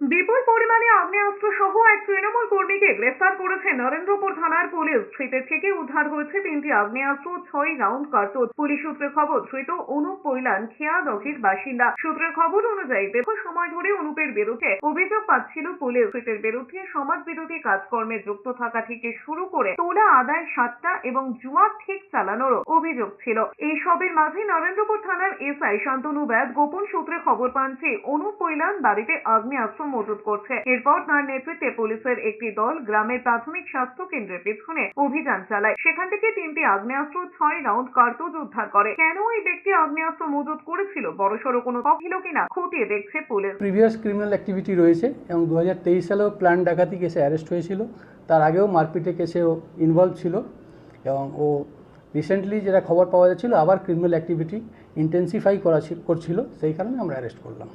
বিপুল পরিমাণে আগ্নেয়াস্ত্র সহ এক তৃণমূল কর্মীকে গ্রেফতার করেছে নরেন্দ্রপুর থানার পুলিশ। ধৃতের থেকে উদ্ধার হয়েছে তিনটি আগ্নেয়াস্ত্র, ছয় রাউন্ড কার্তুজ পুলিশ সূত্রে খবর, ধৃত অনুপ কৈলান খেয়াদহির বাসিন্দা। সূত্রের খবর অনুযায়ী, দীর্ঘ সময় ধরে অনুপের বিরুদ্ধে অভিযোগ পাচ্ছিল পুলিশ। ধৃতের বিরুদ্ধে সমাজ বিরোধী কাজকর্মে যুক্ত থাকা থেকে শুরু করে তোলা আদায়, সাতটা এবং জুয়া ঠিক চালানোরও অভিযোগ ছিল। এই সবের মাঝে নরেন্দ্রপুর থানার এসআই শান্তনু ব্যাদ গোপন সূত্রে খবর পান যে, অনুপ কৈলান বাড়িতে আগ্নেয়াস্ত্র মজুত করছে। এরপর তার নেতৃত্বে পুলিশের একটি দল গ্রামের প্রাথমিক স্বাস্থ্য কেন্দ্রের পেছনে অভিযান চালায়। সেখান থেকে তিনটি আগ্নেয়াস্ত্র, ছয় রাউন্ড কার্তুজ উদ্ধার করে। কেন এই ব্যক্তি আগ্নেয়াস্ত্র মজুত করেছিল? বড়সড় কোনো ছিল কিনা? খতিয়ে দেখছে পুলিশ। প্রিভিয়াস ক্রিমিনাল অ্যাক্টিভিটি রয়েছে এবং দু সালেও প্ল্যান ডাকাতি কেসে অ্যারেস্ট হয়েছিল। তার আগেও মারপিটে কেসেও ইনভলভ ছিল এবং ও রিসেন্টলি যেটা খবর পাওয়া যাচ্ছিল, আবার ক্রিমিনাল অ্যাক্টিভিটি ইন্টেন্সিফাই করা করছিল। সেই কারণে আমরা অ্যারেস্ট করলাম।